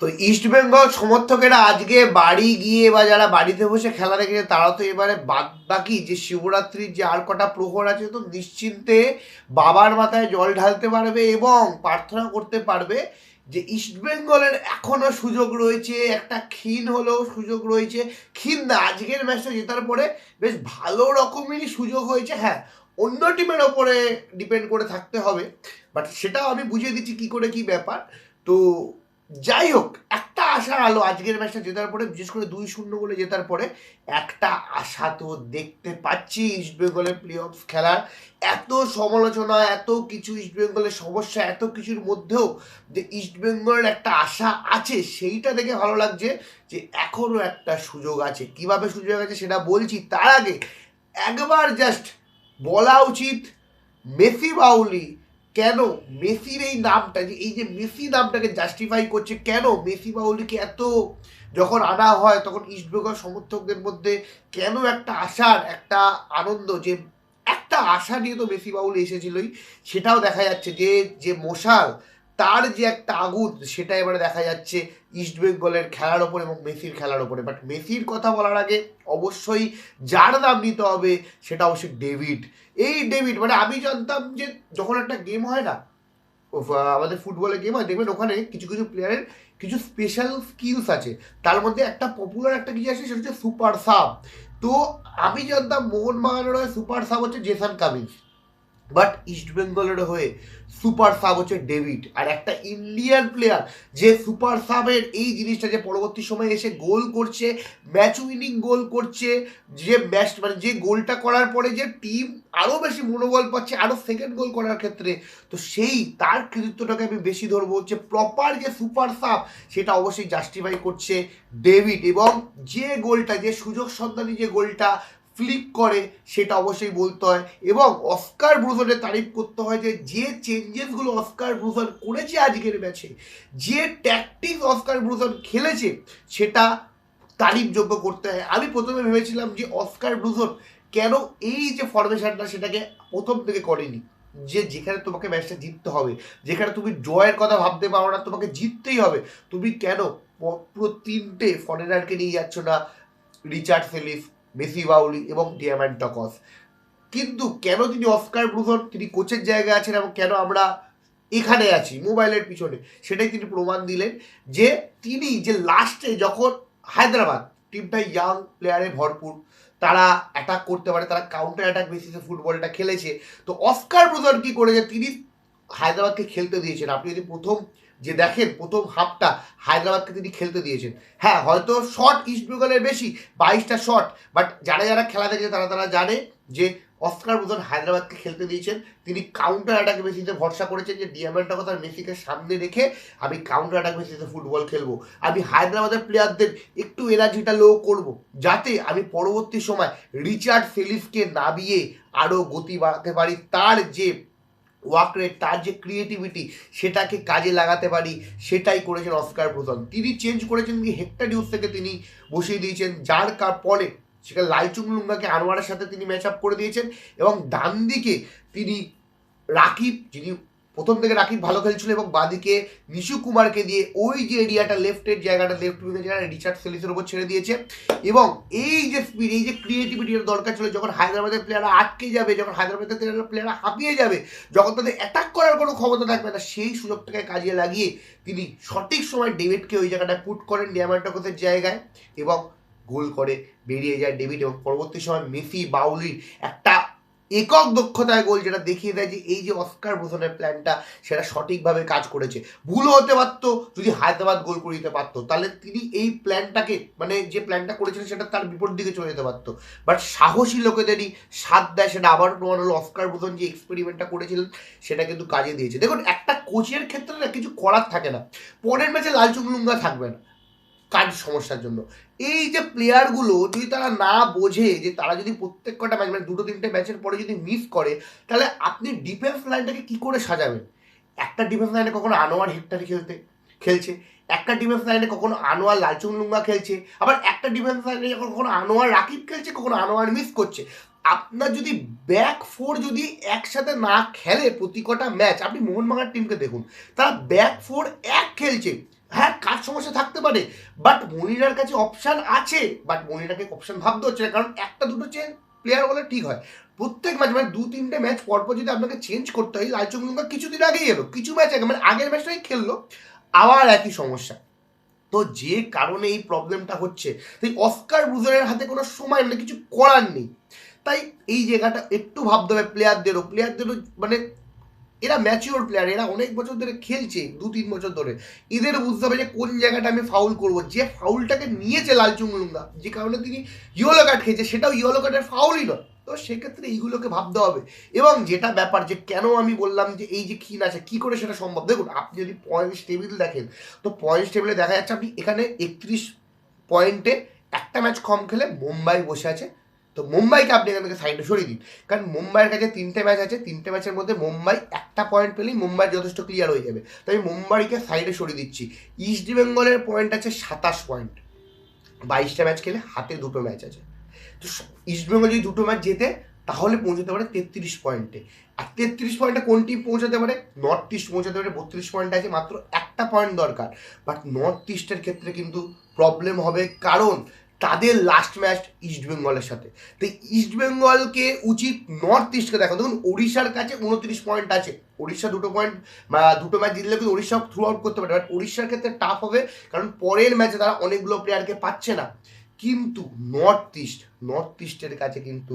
তো ইস্ট বেঙ্গল সমর্থকেরা আজকে বাড়ি গিয়ে বা যারা বাড়িতে বসে খেলা দেখেছে, তারা তো এবারে বাদ বাকি যে শিবরাত্রির যে আর কটা প্রহর আছে তো নিশ্চিন্তে বাবার মাথায় জল ঢালতে পারবে এবং প্রার্থনা করতে পারবে যে ইস্ট বেঙ্গলের এখনও সুযোগ রয়েছে, একটা ক্ষীণ হলেও সুযোগ রয়েছে। ক্ষীণ না, আজকের ম্যাচটা জেতার পরে বেশ ভালো রকমেরই সুযোগ হয়েছে। হ্যাঁ অন্য টিমের ওপরে ডিপেন্ড করে থাকতে হবে বাট সেটাও আমি বুঝিয়ে দিচ্ছি কি করে কি ব্যাপার। তো যাই হোক, একটা আশা আলো আজকের ম্যাচটা জেতার পরে, বিশেষ করে দুই শূন্য বলে জেতার পরে, একটা আশা তো দেখতে পাচ্ছি ইস্ট বেঙ্গলের প্লে অফ খেলার। এত সমালোচনা, এত কিছু ইস্ট বেঙ্গলের সমস্যা, এত কিছুর মধ্যেও যে ইস্ট বেঙ্গলের একটা আশা আছে, সেইটা দেখে ভালো লাগছে যে এখনও একটা সুযোগ আছে। কীভাবে সুযোগ আছে সেটা বলছি, তার আগে একবার জাস্ট বলা উচিত, মেসি বাউলি কেন মেসির এই নামটা, যে এই যে মেসি নামটাকে জাস্টিফাই করছে, কেন মেসি বাউলিকে এত যখন আনা হয়, তখন ইস্টবেঙ্গল সমর্থকদের মধ্যে কেন একটা আশার, একটা আনন্দ, যে একটা আশা নিয়ে তো মেসি বাউলি এসেছিলই, সেটাও দেখা যাচ্ছে যে যে মশাল তার যে একটা আগুন, সেটা এবারে দেখা যাচ্ছে ইস্টবেঙ্গলের খেলার ওপর এবং মেসির খেলার ওপরে। বাট মেসির কথা বলার আগে অবশ্যই যার নাম নিতে হবে সেটা অবশ্যই ডেভিড এই ডেভিড মানে আমি জানতাম যে যখন একটা গেম হয় না আমাদের ফুটবলের গেম হয়, দেখবেন ওখানে কিছু কিছু প্লেয়ারের কিছু স্পেশাল স্কিলস আছে। তার মধ্যে একটা পপুলার একটা কিছু আছে, সেটা হচ্ছে সুপার সাব তো আমি জানতাম মোহনবাগানের হয়ে সুপার সাব হচ্ছে জেসান কামিজ বাট ইস্ট বেঙ্গলের হয়ে সুপার সাব হচ্ছে ডেভিড আর একটা ইন্ডিয়ান প্লেয়ার যে সুপার সাবের এই জিনিসটা যে পরবর্তী সময়ে এসে গোল করছে ম্যাচ উইনিং গোল করছে, যে ম্যাচ মানে যে গোলটা করার পরে যে টিম আরও বেশি মনোবল পাচ্ছে আরও সেকেন্ড গোল করার ক্ষেত্রে, তো সেই তার কৃতিত্বটাকে আমি বেশি ধরবো হচ্ছে প্রপার যে সুপার সাব সেটা অবশ্যই জাস্টিফাই করছে ডেভিড এবং যে গোলটা যে সুযোগ সন্ধানী যে গোলটা ফ্লিক করে, সেটা অবশ্যই বলতে হয়। এবং অস্কার ব্রুজনের তারিফ করতে হয় যে যে চেঞ্জেসগুলো অস্কার ব্রুজন করেছে আজকের ম্যাচে যে ট্যাকটিক অস্কার ব্রুজন খেলেছে, সেটা তারিফযোগ্য করতে হয়। আমি প্রথমে ভেবেছিলাম যে অস্কার ব্রুজন কেন এই যে ফরমেশনটা সেটাকে প্রথম থেকে করেনি। যে যেখানে তোমাকে ম্যাচটা জিততে হবে, যেখানে তুমি ড্রয়ের কথা ভাবতে পারো না, তোমাকে জিততেই হবে। তুমি কেন পুরো তিনটে ফরেনারকে নিয়ে যাচ্ছ না? রিচার্ড সেলিস মেসি বাউলি এবং ডিয়ামান্ড টকস। কিন্তু কেন তিনি অস্কার ব্রুজন তিনি কোচের জায়গায় আছেন এবং কেন আমরা এখানে আছি, মোবাইলের পিছনে? সেটাই তিনি প্রমাণ দিলেন যে তিনি যে লাস্টে যখন হায়দ্রাবাদ টিমটা ইয়াং প্লেয়ারে ভরপুর, তারা অ্যাটাক করতে পারে, তারা কাউন্টার অ্যাটাক বেসিসে ফুটবলটা খেলেছে। তো অস্কার ব্রুজন কি করেছে? তিনি হায়দ্রাবাদকে খেলতে দিয়েছেন। আপনি যদি প্রথম যে দেখেন প্রথম হাফটা হায়দ্রাবাদকে তিনি খেলতে দিয়েছেন। হ্যাঁ হয়তো শট ইস্ট বেঙ্গলের বেশি, বাইশটা শট বাট যারা যারা খেলা দেখেছে তারা তারা জানে যে অস্কার বুধন হায়দ্রাবাদকে খেলতে দিয়েছেন। তিনি কাউন্টার অ্যাটাক বেসিসে ভরসা করেছেন যে ডিএমএলটা কথা মেসিকে সামনে রেখে আমি কাউন্টার অ্যাটাক বেসিসে ফুটবল খেলব। আমি হায়দ্রাবাদের প্লেয়ারদের একটু এনার্জিটা লো করব, যাতে আমি পরবর্তী সময় রিচার্ড সেলিফকে নামিয়ে আরও গতি বাড়াতে পারি। তার যে ওয়ার্ক রেট তার যে ক্রিয়েটিভিটি সেটাকে কাজে লাগাতে পারি, সেটাই করেছেন অস্কার প্রধান। তিনি চেঞ্জ করেছেন কি, হেক্টর নিউজ থেকে তিনি বসিয়ে দিয়েছেন, যার কার পরে সেখানে লাইচুং লুঙ্গাকে আনোয়ারের সাথে তিনি ম্যাচ আপ করে দিয়েছেন এবং ডান দিকে তিনি রাকিব, যিনি প্রথম থেকে রাকিব ভালো খেলছিল এবং বাদিকে নিশু কুমারকে দিয়ে ওই যে এরিয়াটা লেফটের জায়গাটা লেফট উইংয়ের জায়গাটা রিচার্ড সেলিসের উপর ছেড়ে দিয়েছে। এবং এই যে স্পিড এই যে ক্রিয়েটিভিটির দরকার ছিল, যখন হায়দ্রাবাদের প্লেয়াররা আটকে যাবে, যখন হায়দ্রাবাদের প্লেয়াররা হাঁপিয়ে যাবে, যখন তাদের অ্যাটাক করার কোনো ক্ষমতা থাকবে না, সেই সুযোগটাকে কাজে লাগিয়ে তিনি সঠিক সময় ডেভিডকে ওই জায়গাটায় পুট করেন ডিয়ামান্টকসের জায়গায় এবং গোল করে বেরিয়ে যায় ডেভিড এবং পরবর্তী সময় মেসি, বাউলির একটা একক দক্ষতায় গোল যেটা দেখিয়ে দেয় যে এই যে অস্কার ব্রুসনের প্ল্যানটা সেটা সঠিকভাবে কাজ করেছে। ভুলও হতে পারতো, যদি হায়দ্রাবাদ গোল করে দিতে পারতো, তাহলে তিনি এই প্ল্যানটাকে মানে যে প্ল্যানটা করেছিলেন, সেটা তার বিপরীত দিকে চলে যেতে পারতো। বাট সাহসী লোকেদেরই সাথ দেয় সেটা আবার প্রমাণ হলো, অস্কার ব্রুসন যে এক্সপেরিমেন্টটা করেছিলেন, সেটা কিন্তু কাজে দিয়েছে। দেখুন, একটা কোচের ক্ষেত্রে না কিছু করার থাকে না। পরের ম্যাচে লালচুংলুঙ্গা থাকবে না। কাজ সমস্যার জন্য। এই যে প্লেয়ারগুলো যদি তারা না বোঝে যে তারা যদি প্রত্যেক কটা ম্যাচ মানে দুটো তিনটে ম্যাচের পরে যদি মিস করে, তাহলে আপনি ডিফেন্স লাইনটাকে কী করে সাজাবেন? একটা ডিফেন্স লাইনে কখনো আনোয়ার হেক্টারি খেলতে, খেলছে, একটা ডিফেন্স লাইনে কখনো আনোয়ার লালচুংলুঙ্গা খেলছে, আবার একটা ডিফেন্স লাইনে যখন কখনো আনোয়ার রাকিব খেলছে, কখনো আনোয়ার মিস করছে। আপনার যদি ব্যাক ফোর যদি একসাথে না খেলে প্রতি কটা ম্যাচ আপনি মোহনবাগান টিমকে দেখুন, তারা ব্যাক ফোর এক খেলছে। হ্যাঁ কাজ সমস্যা থাকতে পারে? বাট মনিরার কাছে অপশান আছে। বাট মনিরাকে অপশান ভাবতে হচ্ছে না, কারণ একটা দুটো চেঞ্জ প্লেয়ার বলে ঠিক হয়। প্রত্যেক ম্যাচ মানে দু, তিনটে ম্যাচ পরপর যদি আপনাকে চেঞ্জ করতে হয় লালচুঙ্গা কিছুদিন আগেই এলো, কিছু ম্যাচ আগে মানে আগের ম্যাচটাই খেললো, আবার একই সমস্যা। তো যে কারণে এই প্রবলেমটা হচ্ছে, তাই অস্কার ব্রুজারের হাতে কোনো সময় মানে কিছু করার নেই। তাই এই জায়গাটা একটু ভাবতে হবে প্লেয়ারদেরও প্লেয়ারদেরও মানে এরা ম্যাচিওর প্লেয়ার এরা অনেক বছর ধরে খেলছে, দু তিন বছর ধরে। এদের বুঝতে হবে যে কোন জায়গাটা আমি ফাউল করব। যে ফাউলটাকে নিয়েছে লালচুংলুঙ্গা যে কারণে তিনি ইয়েলো কার্ড খেয়েছে, সেটাও ইয়েলো কার্ডের ফাউলই নয়। তো সেক্ষেত্রে এইগুলোকে ভাবতে হবে। এবং যেটা ব্যাপার যে কেন আমি বললাম যে এই যে ক্ষীণ আছে, কী করে সেটা সম্ভব? দেখুন, আপনি যদি পয়েন্টস টেবিল দেখেন, তো পয়েন্টস টেবিলে দেখা যাচ্ছে আপনি এখানে একত্রিশ পয়েন্টে একটা ম্যাচ কম খেলে মুম্বাই বসে আছে। তো মুম্বাইকে আপনি এখান থেকে সাইডে সরিয়ে দিন। কারণ মুম্বাইয়ের কাছে তিনটে ম্যাচ আছে, তিনটে ম্যাচের মধ্যে মুম্বাই একটা পয়েন্ট পেলেই মুম্বাই যথেষ্ট ক্লিয়ার হয়ে যাবে। তো আমি মুম্বাইকে সাইডে সরিয়ে দিচ্ছি। ইস্ট বেঙ্গলের পয়েন্ট আছে সাতাশ পয়েন্ট বাইশটা ম্যাচ খেলে হাতে দুটো ম্যাচ আছে। তো ইস্ট বেঙ্গল যদি দুটো ম্যাচ জেতে, তাহলে পৌঁছতে পারে তেত্রিশ পয়েন্টে আর তেত্রিশ পয়েন্টে কোন টিম পৌঁছাতে পারে? নর্থ ইস্ট পৌঁছাতে পারে, বত্রিশ পয়েন্ট আছে মাত্র একটা পয়েন্ট দরকার। বাট নর্থ ইস্টের ক্ষেত্রে কিন্তু প্রবলেম হবে। কারণ তাদের লাস্ট ম্যাচ ইস্টবেঙ্গলের সাথে। তো ইস্টবেঙ্গলকে উচিত নর্থ ইস্টকে দেখো দেখুন। উড়িষ্যার কাছে উনত্রিশ পয়েন্ট আছে। উড়িষ্যা দুটো পয়েন্ট দুটো ম্যাচ জিতলে কিন্তু উড়িষ্যা থ্রু আউট করতে পারে। বাট উড়িষ্যার ক্ষেত্রে টাফ হবে, কারণ পরের ম্যাচে তারা অনেকগুলো প্লেয়ারকে পাচ্ছে না। কিন্তু নর্থ ইস্ট নর্থ ইস্টের কাছে কিন্তু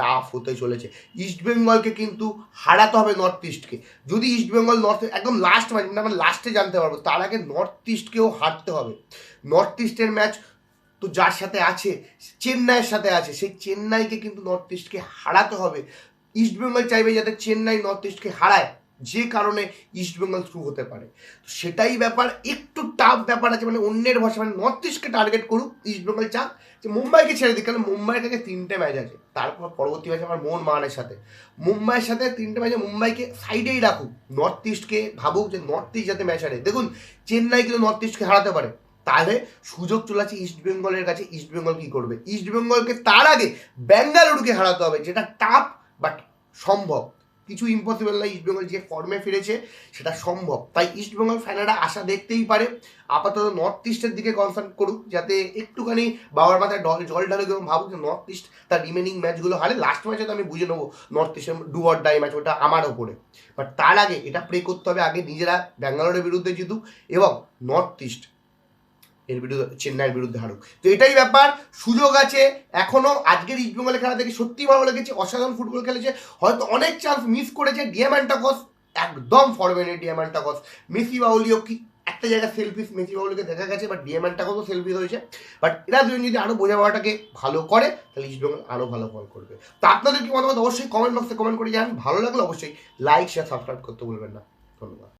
টাফ হতে চলেছে। ইস্টবেঙ্গলকে কিন্তু হারাতে হবে নর্থ ইস্টকে যদি ইস্ট বেঙ্গল নর্থ একদম লাস্ট ম্যাচ আমরা লাস্টে জানতে পারব, তার আগে নর্থ ইস্টকেও হারতে হবে। নর্থ ইস্টের ম্যাচ তো যার সাথে আছে, চেন্নাইয়ের সাথে আছে, সেই চেন্নাইকে কিন্তু নর্থ ইস্টকে হারাতে হবে। ইস্টবেঙ্গল চাইবে যাতে চেন্নাই নর্থ ইস্টকে হারায়, যে কারণে ইস্টবেঙ্গল থ্রু হতে পারে। তো সেটাই ব্যাপার, একটু টাফ ব্যাপার আছে মানে অন্যের ভাষা মানে নর্থ ইস্টকে টার্গেট করুক ইস্ট বেঙ্গল চাক, যে মুম্বাইকে ছেড়ে দিক, কারণ মুম্বাইয়ের কাছে তিনটে ম্যাচ আছে। তারপর পরবর্তী ম্যাচ আমার মোহন মানের সাথে। মুম্বাইয়ের সাথে তিনটে ম্যাচে মুম্বাইকে সাইডেই রাখুক। নর্থ ইস্টকে ভাবুক যে নর্থ ইস্ট যাতে ম্যাচ হারে। দেখুন, চেন্নাই কিন্তু নর্থ ইস্টকে হারাতে পারে। তাহলে সুযোগ চলে আছে ইস্ট বেঙ্গলের কাছে। ইস্ট বেঙ্গল কী করবে? ইস্ট বেঙ্গলকে তার আগে বেঙ্গালুরুকে হারাতে হবে, যেটা টাফ বাট সম্ভব। কিছু ইম্পসিবল না ইস্ট বেঙ্গল যে ফর্মে ফিরেছে, সেটা সম্ভব। তাই ইস্ট বেঙ্গল ফ্যানেরা আশা দেখতেই পারে। আপাতত নর্থ ইস্টের দিকে কনসার্ন করুক, যাতে একটুখানি বাবার মাথায় ডল জল ঢালুক এবং ভাবুক যে নর্থ ইস্ট তার রিমেনিং ম্যাচগুলো হারে। লাস্ট ম্যাচে তো আমি বুঝে নেব নর্থ ইস্টের ডু অর ডাই ম্যাচ ওটা আমার ওপরে। বাট তার আগে এটা প্রে করতে হবে। আগে নিজেরা ব্যাঙ্গালোরের বিরুদ্ধে জিতুক এবং নর্থ ইস্ট এর বিরুদ্ধে, চেন্নাইয়ের বিরুদ্ধে হারুক। তো এটাই ব্যাপার। সুযোগ আছে এখনও। আজকের ইস্ট বেঙ্গলের খেলা দেখে সত্যি ভালো লেগেছে, অসাধারণ ফুটবল খেলেছে। হয়তো অনেক চান্স মিস করেছে ডিয়ামান্টাকস একদম ফরমেন ডিয়ামান্টাকস মেসি বাউলিও কি, একটা জায়গায় সেলফিস মেসি বাউলিকে দেখা গেছে বাট ডিয়ামান্টাকসও সেলফিস হয়েছে। বাট এরা দুজন যদি আরও বোঝাপড়াটাকে ভালো করে, তাহলে ইস্ট বেঙ্গল আরও ভালো ফল করবে। তো আপনাদের কি মতামত? অবশ্যই কমেন্ট বক্সে কমেন্ট করে জানান। ভালো লাগলে অবশ্যই লাইক শেয়ার সাবস্ক্রাইব করতে ভুলবেন না। ধন্যবাদ।